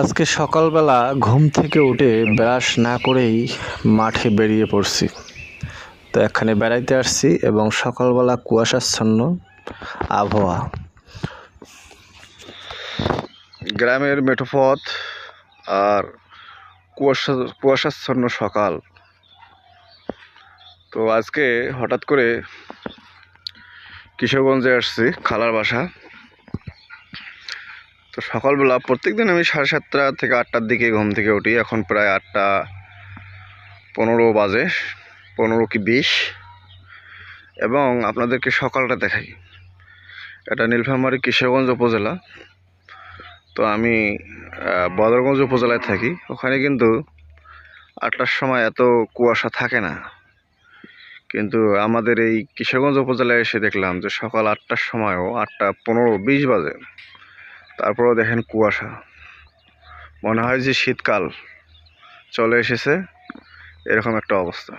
আজকে সকালবেলা ঘুম থেকে উঠে ব্রাশ না করেই মাঠে বেরিয়ে পড়ছি। তো এখানে বেড়াইতে আসছি এবং সকালবেলা কুয়াশাচ্ছন্ন আবহাওয়া। গ্রামের মেঠোপথ আর কুয়াশা, কুয়াশাচ্ছন্ন সকাল। তো আজকে হঠাৎ করে কিশোরগঞ্জে আসছি, খালার বাসা। তো সকালবেলা প্রত্যেকদিন আমি সাড়ে সাতটা থেকে আটটার দিকে ঘুম থেকে উঠি। এখন প্রায় আটটা পনেরো বাজে, পনেরো কি বিশ। এবং আপনাদেরকে সকালটা দেখাই। এটা নীলফামারী কিশোরগঞ্জ উপজেলা। তো আমি বদরগঞ্জ উপজেলায় থাকি। ওখানে কিন্তু আটটার সময় এত কুয়াশা থাকে না। কিন্তু আমাদের এই কিশোরগঞ্জ উপজেলায় এসে দেখলাম যে সকাল আটটার সময়ও আটটা পনেরো, বিশ বাজে। তারপরেও দেখেন কুয়াশা। মনে হয় যে শীতকাল চলে এসেছে এরকম একটা অবস্থা।